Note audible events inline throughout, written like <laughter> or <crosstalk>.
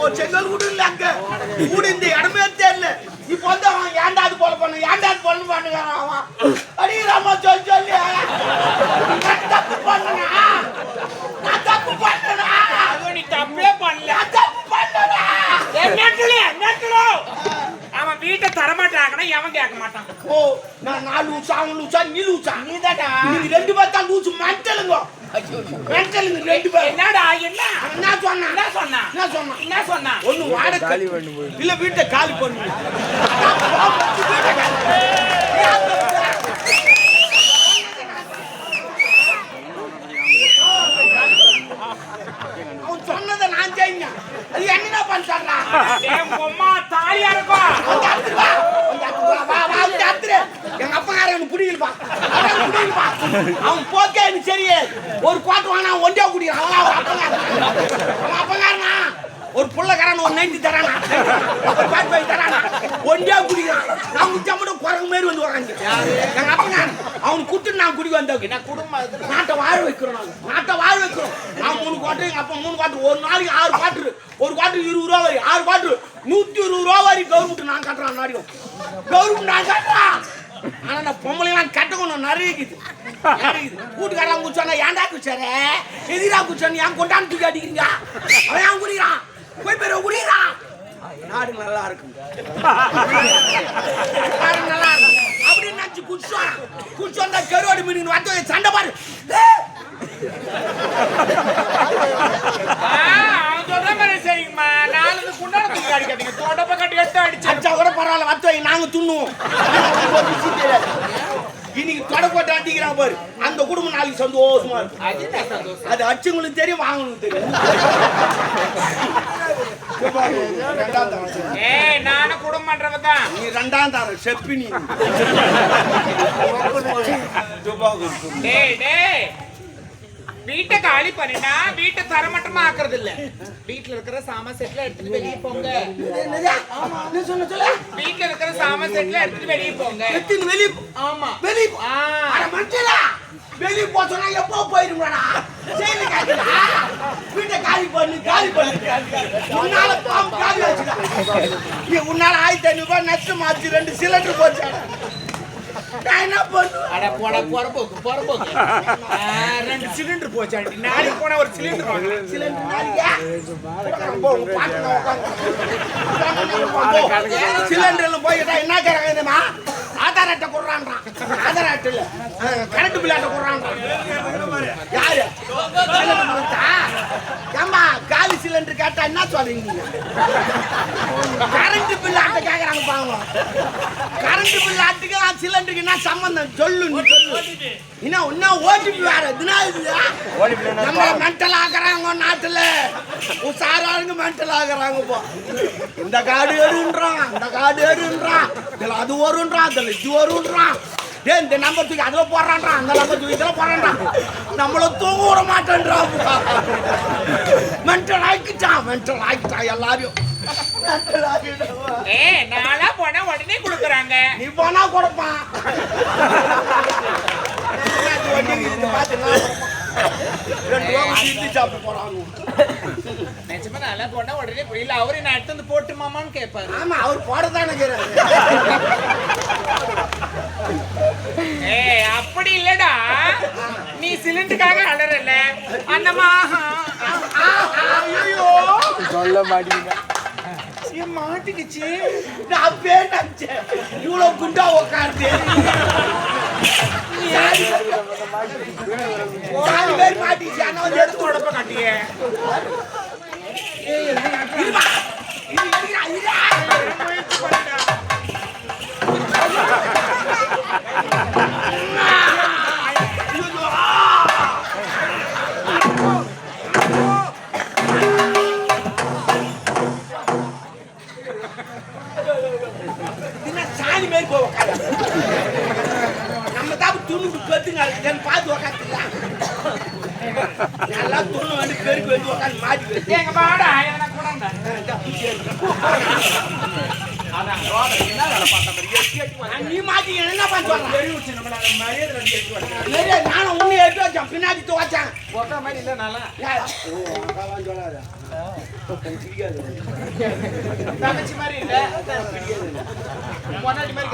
ஒரு செங்கல் கூட இல்ல அங்க. கூட இந்த இடமே தெரியல. இப்ப வந்து அவன் ஏன்டா அது போல பண்ண ஏன்டா அது போல பண்ணுறான் அவன். அடிக்கிறாமா சொல்லி சொல்லி. தப்பு பண்ணனா? நான் தப்பு பண்ணனா? நீ தப்பே பண்ணல. தப்பு பண்ணனா? நெட்டுல நெட்டுல. அவன் வீட்டை தரமாட்டாங்கன்னா எவன் கேட்க மாட்டான்? ஓ நான் நான் லூசா அவன் லூசா நீ லூசா? நீ நீங்க ரெண்டு பேர் தான் லூசு பேர் என்னடா என்ன? என்ன சொன்னான் என்ன சொன்னா? என்ன சொன்னான் என்ன சொன்னா? ஒண்ணு இல்ல வீட்டை காலி பண்ணு அவன் சொன்னதை நான் செய்யுங்க அது என்ன பண்ணிட்டான் என் அம்மா தாலியா இருக்கும் அப்பங்காரன் எனக்கு பிடிக்கலப்பா பிடிக்கலப்பா. அவன் போக்கே எனக்கு சரியே ஒரு குவாட்டர் வாங்கினா ஒண்டியா குடிக்கிறான் அவன் அவன் அப்பங்காரன். அவன் அப்பங்காரனா? ஒரு புள்ளக்காரன் ஒரு நைன்டி தரானா? ஒரு பாட்டு போய் தரானா? ஒண்டியா குடிக்கிறான். நான் குடிச்சா மட்டும் குரங்கு மாரி வந்து உக்காந்து எங்க அப்பங்காரன். அவன் குட்டு நான் குடி வந்தவங்க நான் குடும்பம் நாட்டை வாழ வைக்கிறோம் நாங்க. நாட்டை வாழ வைக்கிறோம். நான் மூணு குவாட்டர் எங்க அப்பா மூணு குவாட்டர் ஒரு நாளைக்கு ஆறு குவாட்டர் ஒரு குவாட்டர் இருபது ரூபா வரி. ஆறு குவாட்டர் நூத்தி இருபது ரூபா வரி கவர்மெண்ட் நான் கட்டுறான் நாடியும். கவர்மெண்ட் நான் கட்டுறான். ஆனா நான் பொம்பளைலாம் கட்டணும் நிறைய இருக்குது நிறைய இருக்குது. வீட்டுக்காரன் குடிச்சானா ஏன்டா குடிச்சாரு எதிரா குடிச்சானு ஏன் கொண்டாந்து தூக்கி அடிக்கிறீங்க? அவன் ஏன் குடிக்கிறான்? போய் பேர குடிக்கிறான் நாடு நல்லா இருக்கும். நாடு நல்லா இருக்கும். அப்படின்னு நினைச்சு குடிச்சோம் குடிச்சு வந்தா கருவாடு மீன் வந்து சண்டை பாரு. நாலு குண்டான தூக்கி அடிக்காதீங்க. தொடப்ப கட்டி எடுத்து அடிச்சு அடிச்சா கூட பரவாயில்ல வத்து வை. நாங்க துண்ணுவோம் இன்னைக்கு தொடை போட்டு அடிக்கிறான் பாரு. அந்த குடும்பம் நாளைக்கு சந்தோஷமா இருக்கும். அது அடிச்சவங்களுக்கு தெரியும் வாங்கணும் தெரியும். நானும் குடும்பம் பண்றவன் தான். நீ ரெண்டாம் தரம் செப்பி நீ வீட்டை காலி பண்ணினா வீட்டை தரமட்டமா ஆக்குறது இல்ல வீட்டுல இருக்கிற சாமான் செட்ல எடுத்துட்டு வெளியே போங்க. வீட்டுல இருக்கிற சாமான் செட்ல எடுத்துட்டு வெளியே போங்க. எத்தின் வெளிய ஆமா. வெளிய மஞ்சளா வெளிய போச்சனா எப்போ செயல காட்டுடா வீட்டை காலி பண்ணு காலி பண்ணு. உன்னால பாம்பு காலி வச்சுடா நீ உன்னால ஆயிரத்தி ஐநூறு ரூபாய் நஷ்டம் ஆச்சு ரெண்டு சிலிண்டர் போச்சு. நான் என்ன பண்ணுவேன் அட போட பொறப்போக்கு பொறப்போக்கு ரெண்டு சிலிண்டர் போச்சாண்டி நாளைக்கு போனா ஒரு சிலிண்டர் வாங்கலாம் சிலிண்டர் நாளைக்கா போ, சிலிண்டர்ல போய்கிட்டா என்ன கேட்கறாங்க தெரியுமா? ஆதார் அட்டை கொடுறான்றான். ஆதார் அட்டை இல்ல. கரண்ட் பில் அட்டை கொடுறான்றான். யாரு? சிலிண்டர் சிலிண்டர் கேட்டா என்ன சொல்றீங்க? கரண்ட் பில் அட்டை கேக்குறாங்க பாவங்க கரண்ட் பில் அட்டுக்கு சிலிண்டருக்கு என்ன சம்பந்தம்? சொல்லு நீ சொல்லு. இன்னும் இன்னும் ஓடிபி வேற? இதுனா இது? நம்ம மென்டல் ஆக்குறாங்க நாட்டுல. உசாராருங்க மென்டல் ஆகுறாங்க இப்போ இந்த காடு எடுன்றான் இந்த காடு எடுன்றான் இதுல அது வருன்றான் இதுல இது வருன்றான் டேய் இந்த நம்பர் தூக்கி அதுல போடுறான்றான் அந்த நம்பர் தூக்கி இதுல போடுறான்றான் நம்மள தூங்க விட மாட்டேன்றான் மென்டல் ஆக்கிட்டான் மென்டல் ஆக்கிட்டான் எல்லாரையும். ஏய் நாளா போனா உடனே கொடுக்குறாங்க. நீ போனா கொடுப்பான். <laughs> ரெண்டு ரூபா கொடுத்து இட்லி சாப்பிட்டு போறாங்க. நிஜமா நாளா போனா உடனே இல்ல அவரு நான் எடுத்து வந்து போட்டு மாமான்னு கேட்பாரு ஆமா அவர் போடத்தானே இருக்கிறாரு ஏய் அப்படி இல்லடா. நீ சிலிண்டருக்காக அலறல. அந்தமா ஐயோ மாட்டிக்கிச்சு. நான் அப்பே நினைச்சேன் இவ்வளவு குண்டா உட்காருது நாலு பேர் மாட்டிச்சு ஆனா வந்து எடுத்து உடப்ப கட்டியே இருமா மாதிரி இல்ல நல்லா. தங்கச்சி மாதிரி இல்ல. மாதிரி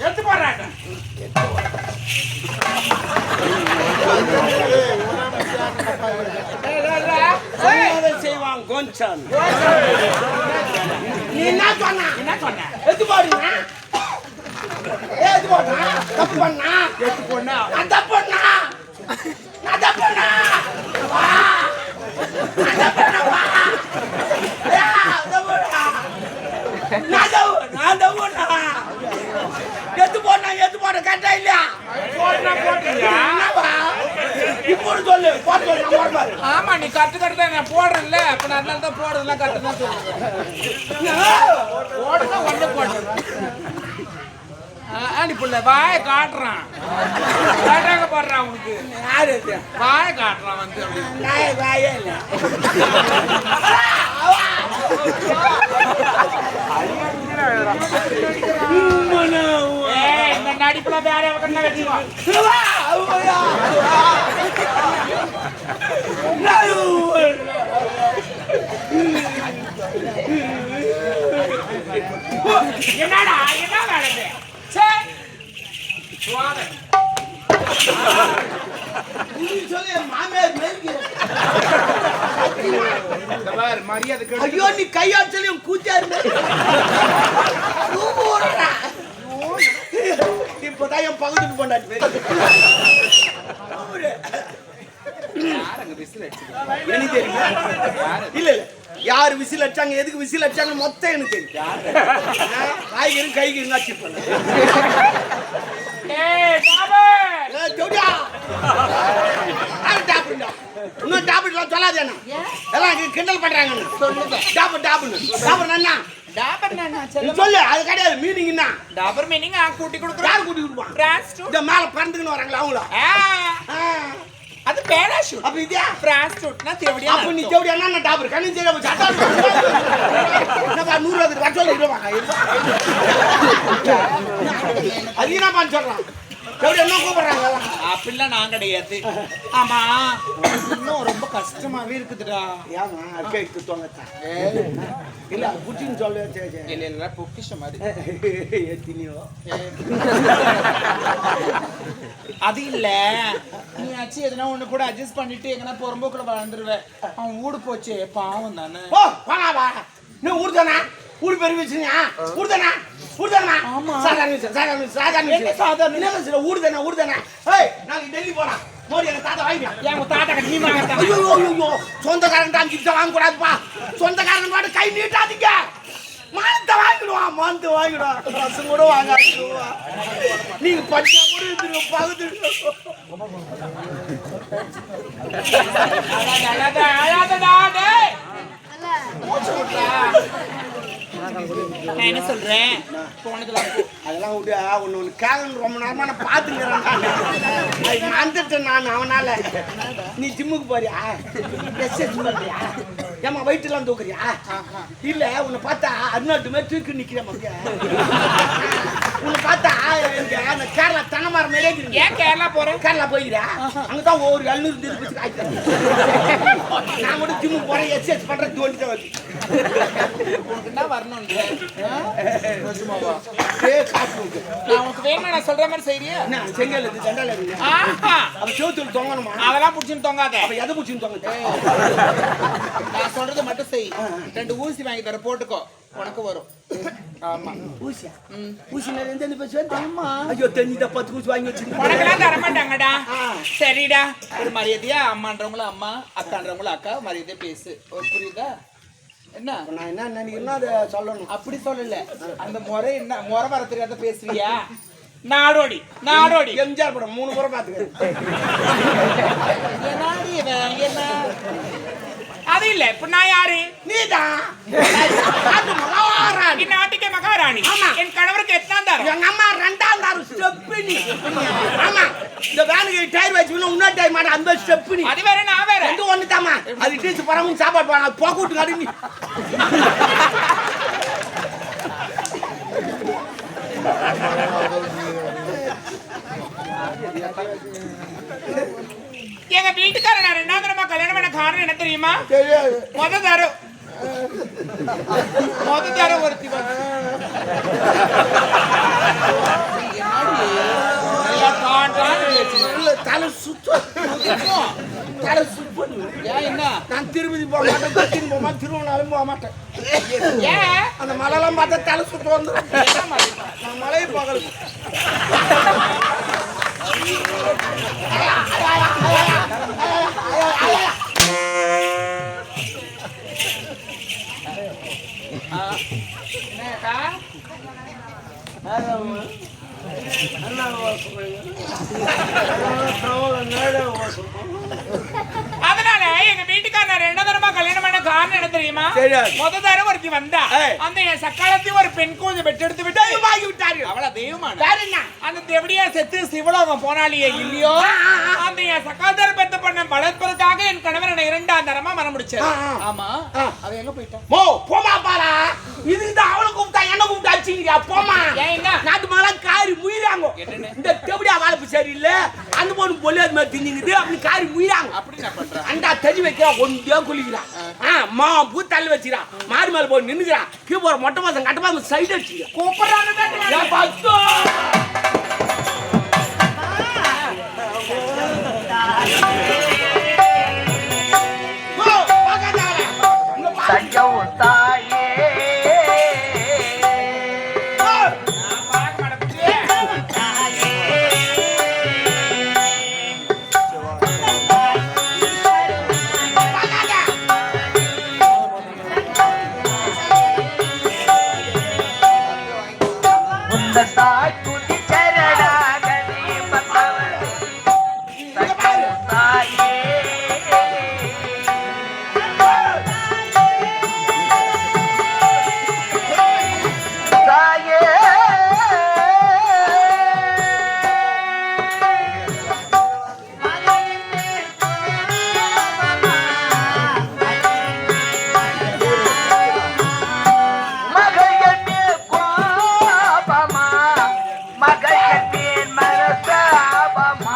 எடுத்து போடுறாங்க செய்வான் கொஞ்சம் நீ என்ன சொன்ன என்ன சொன்ன எது போடுங்க எது போட்டா தப்பு பண்ணா போனா நான் தப்பு பண்ணா நான் தப்பு பண்ணா வா நான் தப்பு பண்ணா வா ஏ, தப்பு பண்ணா. நான் தப்பு நான் தப்பு பண்ணா எது போடா கரெக்டா இல்லையா இப்போ சொல்லு ஆமா நீ கட்டு நான் போடுறேன்ல. அதனால தான் போடுறதுலாம் கட்டு தான் சொல்லுவேன் போடுனா ஒண்ணு போட்டு ஆடி புள்ள வாய காட்டுறான் காட்டாங்க போடுறான் உனக்கு யாரு? வாய காட்டுறான் வந்து. நாயே வாயே இல்ல. இந்த நடிப்புல வேற எவக்கண்ணா என்னடா என்ன வேலை. சொல்லி ஐயோ நீ கையாச்சலையும் கூச்சாரு இப்பதான் என் பகுதிக்கு கொண்டாடி யாருங்க விசில் அடிச்சது? எனக்கு தெரியுமா இல்ல இல்ல. யார் விசில் அடிச்சாங்க எதுக்கு விசில் அடிச்சாங்க மொத்தம் எனக்கு தெரியும். காய்கறி கைகறி பாபு! இன்னும் டாப்லெட்லாம் சொல்லாதே. எல்லாம் கிண்டல் பண்றாங்க சொல்லுங்க. டாப் டாப்னு டாப் என்ன டாபர்? சொல்லு அது கிடையாது. மீனிங் என்ன? டாபர் மீனிங் கூட்டி கொடுக்குறோம். யார் கூட்டி கொடுப்பான்? இந்த மேல பறந்துக்கின்னு வராங்களா அவங்களா? அது பேராஷூட் அப்ப இதே பிரான்ஸ் டூட்னா தேவடியா அப்ப நீ தேவடி என்ன டாப் கண்ணு தெரியாம சட்டா என்னப்பா நூறு ரூபா வர சொல்லி இருவாங்க அது என்னப்பான்னு என்ன கூப்பிடுறாங்க? அப்படிலாம் நான் கிடையாது. ஆமா. இன்னும் ரொம்ப கஷ்டமாவே இருக்குதுடா. ஏமா அக்கா இல்ல புடிச்சின்னு சொல்லு இல்ல இல்ல பொக்கிஷம் மாதிரி. எத்தினியோ. அது இல்ல. நீ ஆச்சு எதனா ஒண்ணு கூட அட்ஜஸ்ட் பண்ணிட்டு எங்கனா புறம்போக்குல வாழ்ந்துருவேன் அவன் ஊடு போச்சு பாவம் தானே. நீ ஊர்தானா ஊர் பெரிய விஷயம் ஊர்தானா? ஊர்தானா? ஆமா. சாதாரண விஷயம் சாதாரண விஷயம் சாதாரண என்ன விஷயம் சாதாரண என்ன விஷயம் ஊர்தானா ஊர்தானா? ஏய் நாளைக்கு டெல்லி போறான். மோடி எங்க தாத்தா வாங்கியா ஏன் உன் தாத்தா கட்டி நீ வாங்கத்தான் ஐயோ ஐயோ சொந்தக்காரன் தான் கிட்ட வாங்க கூடாதுப்பா சொந்தக்காரன் பாட்டு கை நீட்டாதீங்க. மானத்தை வாங்கிடுவான் மானத்தை வாங்கிடுவான் பசங்க கூட நீங்க படிச்சா கூட இருந்துருங்க பகுது அழாத, அழாத, அழாதடா, டேய். மூச்சு விட்றா. நான் என்ன சொல்றேன்? அதெல்லாம் விடு ஒன்று ஒன்று கேட்கணும் ரொம்ப நேரமா நான் பார்த்துக்கிறேன் நான். நான் அவனால. நீ ஜிம்முக்கு போறியா? எக்ஸசைஸ் பண்றியா ஏமா வெயிட்லாம் தூக்குறியா? இல்ல உன்னை பார்த்தா அருணாட்டு மாதிரி தூக்கி நிக்கிறேன் உன்னை பார்த்தா அந்த கேரளா மாதிரியே இருக்கிறீங்க ஏன் கேரளா போறேன் கேரளா போயிருக்கியா அங்கதான் ஒரு எழுநூறு காய்க்கிறேன் நான் கூட ஜிம்முக்கு போறேன் எக்ஸசைஸ் பண்றேன் தோண்டி தான் வருது. உனக்கு என்ன. நான் உனக்கு வேணும் நான் சொல்ற மாதிரி செய்யறியா என்ன செங்கல் இருக்கு சண்டால இருக்கு. ஆஹா. அப்ப செவுத்துல தொங்கணுமா? அதெல்லாம் புடிச்சுன்னு தொங்காத. அப்ப எதை பிடிச்சின்னு தொங்க? நான் சொல்றது மட்டும் செய். ரெண்டு ஊசி வாங்கி தர போட்டுக்கோ. உனக்கு வரும். ஆமா. ஊசியா? ஊசி எந்த எந்த பேசுவேன் ஆமா ஐயோ தெரிஞ்சுதா பத்து ஊசி வாங்கி வச்சிருக்கேன். உனக்கெல்லாம் தர மாட்டாங்கடா. சரிடா. ஒரு மரியாதையா அம்மான்றவங்களும் அம்மா அக்கான்றவங்களும் அக்கா மரியாதையா பேசு. புரியுதா? என்ன? நான் என்ன நினைக்கிறேன்னா அதை சொல்லணும். அப்படி சொல்லல. அந்த முறை என்ன? முறை வர தெரியாத பேசுறியா? நாடோடி நாடோடி. எம்ஜிஆர் படம் மூணு முறை பார்த்துக்கிறேன் அது இல்ல. இப்ப நான் யாரு? நீதான். <laughs> மகாராணி. இந்நாட்டுக்கே மகாராணி. ஆமா. என் கணவருக்கு எத்தனாம் தரம்? எங்க அம்மா ரெண்டாம் தாரு ஸ்டெப்பினி. ஆமா. இந்த வேனுக்கு டயர் வச்சு இன்னொரு டயர் மாட்டேன் அந்த ஸ்டெப்னி அது வேற நான் வேற. ரெண்டு ஒண்ணு தாமா அது டீச்சு பரவும் சாப்பாடு போனா போக்கு விட்டு கடி நீ எங்க வீட்டுக்காரர் நான் ரெண்டாவது தடவை கல்யாணம் பண்ண காரணம் என்ன தெரியுமா? தெரியாது. முத தரம். மொத தரம் ஒருத்தி தலை சுத்தம் தலை சுத்தம் ஏன் என்ன நான் திருப்பதி போக மாட்டேன் கொச்சின் போக மாட்டேன் திருவண்ணாலும் போக மாட்டேன் ஏன் அந்த மலைலாம் பார்த்தா தலை சுத்தம் வந்து நான் மலையை பார்க்கல அதனால எங்க வீட்டுக்காரர் நான் தடவை கல்யாணம் பண்ண காரணம் என்ன தெரியுமா. முத தடவை ஒருத்தி வந்தா. அந்த என் சக்காலத்தையும் ஒரு பெண் கூஞ்ச பெற்றெடுத்து விட்டு தெய்வமாகி விட்டாரு அவள தெய்வமான அந்த தேவடியா செத்து சிவலோகம் போனாலியே இல்லையோ அந்த என் பெத்த பண்ண வளர்ப்பதற்காக என் கணவர் என்னை இரண்டாம் தரமா மனம் முடிச்சாரு. ஆமா. அவ எங்க போயிட்டான் மோ போமா பாரா இதுக்கு தான் அவளை கூப்பிட்டா என்ன கூப்பிட்டா அடிச்சிங்கிறியா போமா ஏன் என்ன? நாட்டு மேலாம் காரி முயிறாங்க? இந்த தெபடியா வாழைப்பு சரியில்லை அந்த பொண்ணு பொல்லாது மாதிரி தின்னுங்குது அப்படி காரி முயிறாங்க அப்படி நான் பண்றேன் அண்டா தடி வைக்கிறா ஒன்றே குளிக்கிறான் ஆ. மா பூ தள்ளி வச்சுக்கிறான் மாடு மேல போய் நின்னுக்கிறான் கீழே போற மொட்டை மாசம் கட்ட மாசம் சைடு அடிச்சுக்கிறான் கூப்பிடுறான்னு ஏன் பத்தோ? போ, பக்கத்தால. 밤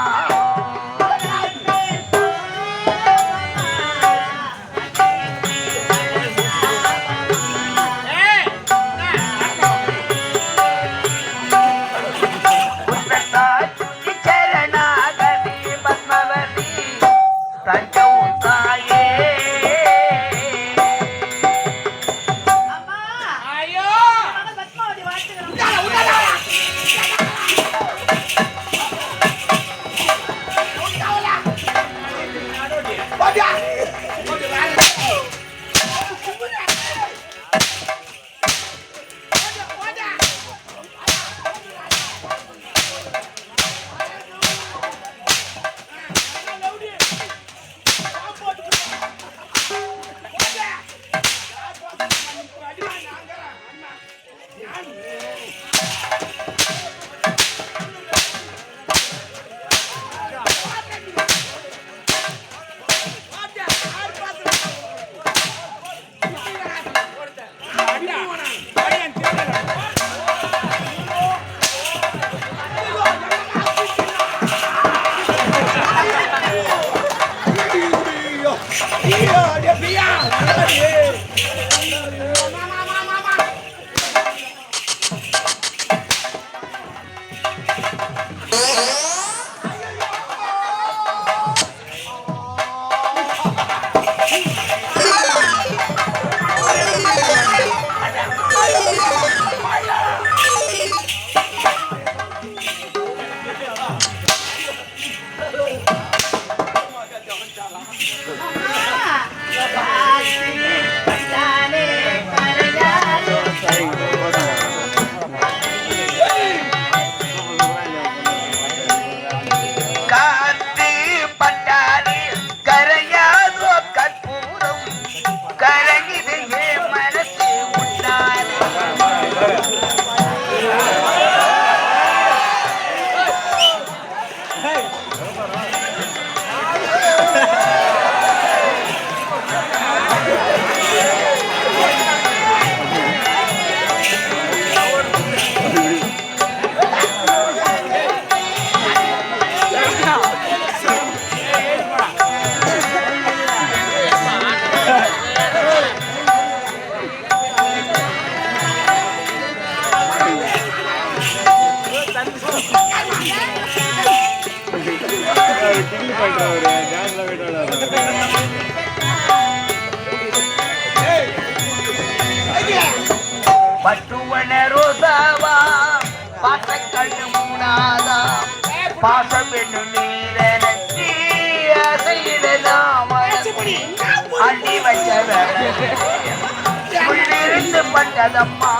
பட்டதம்மா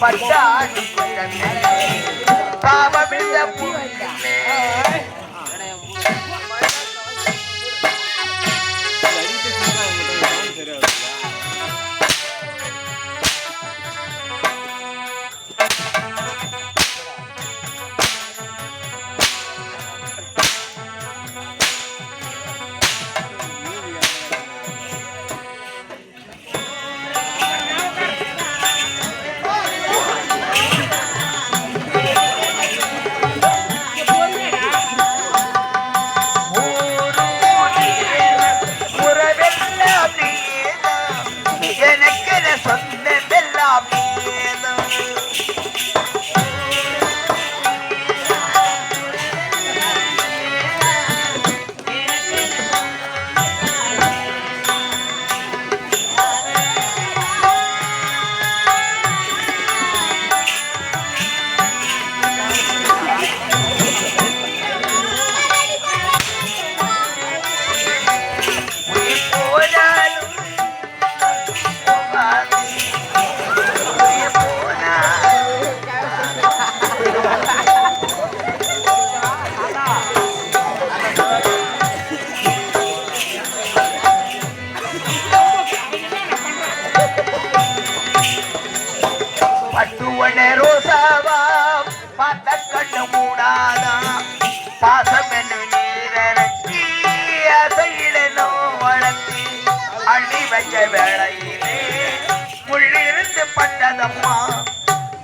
பட்டாடி பாவமில்ல.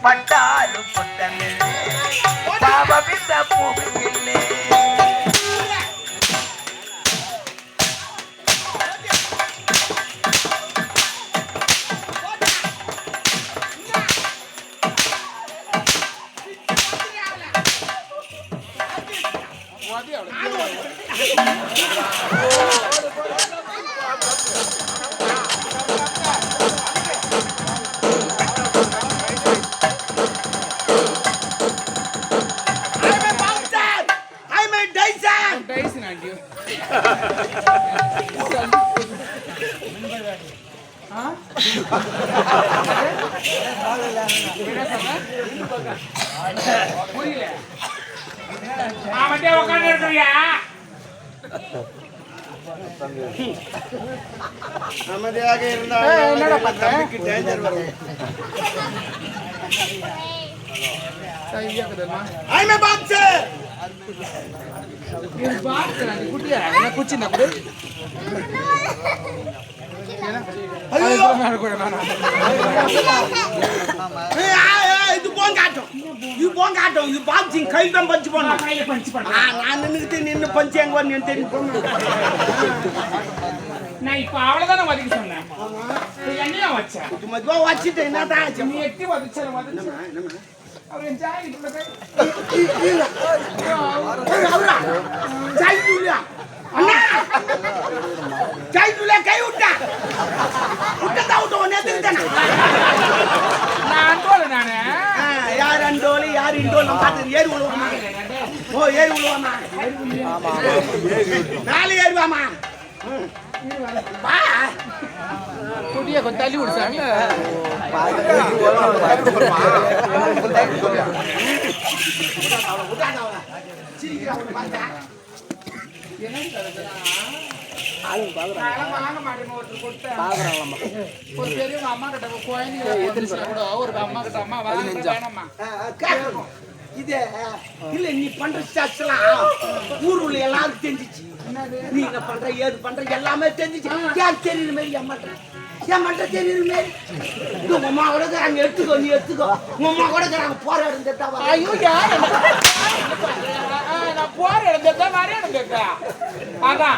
பட்டாலும் புத்தமில்லை பாவமில்ல பூமி உட்காந்து இருக்கிறியா அமைதியாக இருந்தால் வரும். என்ன இது போங்காட்டம் இது போங்காட்டம் இது பாக்ஸிங் கை தான் பஞ்சு பண்ணணும் கையை பஞ்சு பண்ண ஆ, நான் நின்னுக்கிட்டு நின்னு பஞ்சு எங்க வந்து போங்க. நான் இப்ப அவ்வளவுதானே ஒதுக்கி சொன்னேன் என்னையா வச்ச இது மதுவா வச்சுட்டு என்னதான் ஆச்சு நீ எட்டி வதச்சல வதச்சு அவர் என் ஜாய் அவரா? ஜூலியா. அண்ணா! ஜூலியா, கை விட்டா. விட்டதா விட்ட உடனே திருத்தானா? நான் அன்போல நானு யார் அண்டோலி, யார் இண்டோலி, நம்ம பார்த்து ஏறி விழுவோமா? ஓ, ஏறி விழுவோமா? மேலே ஏறுவாமா? குட்டியை கொஞ்சம் தள்ளி விடுச்சாங்க அவளை பார்த்தா? நான் ஒருத்தர் ஒரு பெரியவங்க அம்மா கிட்ட குழந்தைங்க கூட ஒரு அம்மா கிட்ட அம்மா வாங்க இது இல்ல நீ பண்ற ஸ்டாக்ஸ்லாம் ஊர் உள்ள எல்லாரும் தெரிஞ்சிச்சு நீ என்ன பண்ற ஏது பண்ற எல்லாமே தெரிஞ்சிச்சு யார் தெரியுற மாதிரி என் மாட்டேன் தெரியுற மாதிரி உங்க அம்மா கூட எடுத்துக்கோ நீ எடுத்துக்கோ உங்க அம்மா கூட இருக்கிறாங்க போற ஐயோ யார் போற இடம் தெரிஞ்சா நிறைய இடம் கேட்க அதான்.